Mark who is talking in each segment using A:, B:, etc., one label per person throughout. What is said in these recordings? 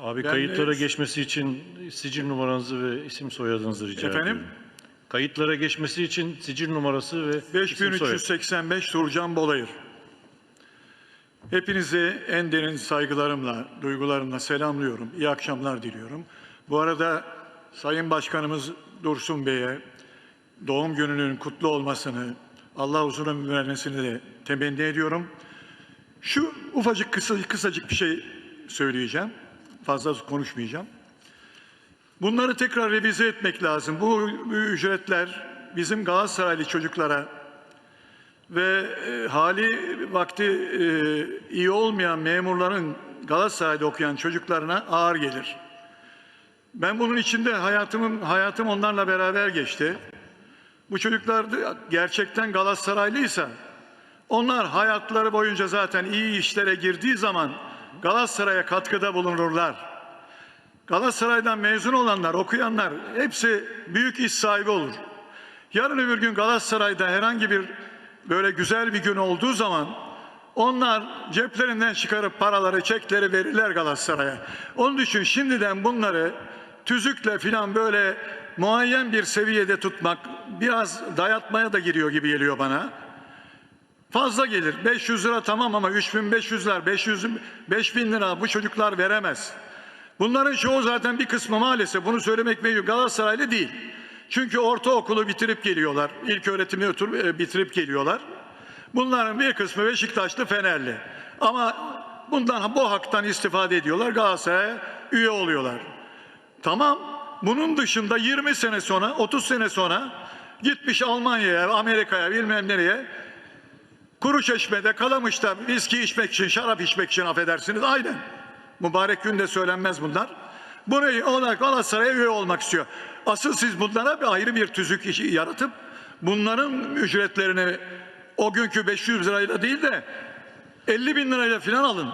A: Abi
B: Ben,
A: kayıtlara
B: e,
A: geçmesi için sicil numaranızı ve isim soyadınızı rica
B: Efendim?
A: ediyorum. Kayıtlara geçmesi için sicil numarası ve isim soyad.
B: 5385 Turcan Bolayır. Hepinizi en derin saygılarımla, duygularımla selamlıyorum. İyi akşamlar diliyorum. Bu arada Sayın Başkanımız Dursun Bey'e doğum gününün kutlu olmasını, Allah uzun ömür vermesini de temenni ediyorum. Şu ufacık kısa, kısacık bir şey söyleyeceğim. Fazla konuşmayacağım. Bunları tekrar revize etmek lazım. Bu ücretler bizim Galatasaraylı çocuklara ve e, hali vakti e, iyi olmayan memurların Galatasaray'da okuyan çocuklarına ağır gelir. Ben bunun içinde hayatımın hayatım onlarla beraber geçti. Bu çocuklar gerçekten Galatasaraylıysa onlar hayatları boyunca zaten iyi işlere girdiği zaman Galatasaray'a katkıda bulunurlar. Galatasaray'dan mezun olanlar, okuyanlar hepsi büyük iş sahibi olur. Yarın öbür gün Galatasaray'da herhangi bir böyle güzel bir gün olduğu zaman onlar ceplerinden çıkarıp paraları, çekleri verirler Galatasaray'a. Onun için şimdiden bunları tüzükle filan böyle muayyen bir seviyede tutmak biraz dayatmaya da giriyor gibi geliyor bana. Fazla gelir. 500 lira tamam ama 3500'ler, 500 5000 lira bu çocuklar veremez. Bunların çoğu zaten bir kısmı maalesef bunu söylemek mecbur Galatasaraylı değil. Çünkü ortaokulu bitirip geliyorlar. İlk öğretimi e, bitirip geliyorlar. Bunların bir kısmı Beşiktaşlı, Fenerli. Ama bundan bu haktan istifade ediyorlar. Galatasaray'a üye oluyorlar. Tamam. Bunun dışında 20 sene sonra, 30 sene sonra gitmiş Almanya'ya, Amerika'ya bilmem nereye Kuru Çeşme'de, Kalamış'ta viski içmek için, şarap içmek için affedersiniz. Aynen. Mübarek günde söylenmez bunlar. Bunu olarak Galatasaray'a üye olmak istiyor. Asıl siz bunlara bir ayrı bir tüzük yaratıp bunların ücretlerini o günkü 500 lirayla değil de 50 bin lirayla falan alın.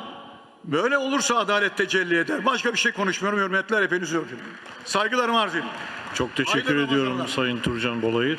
B: Böyle olursa adalet tecelli eder. Başka bir şey konuşmuyorum. Hürmetler hepinizi öpüyorum. Saygılarımı arz ediyorum.
A: Çok teşekkür
B: Hayırlı
A: ediyorum. Sayın Turcan Bolayır.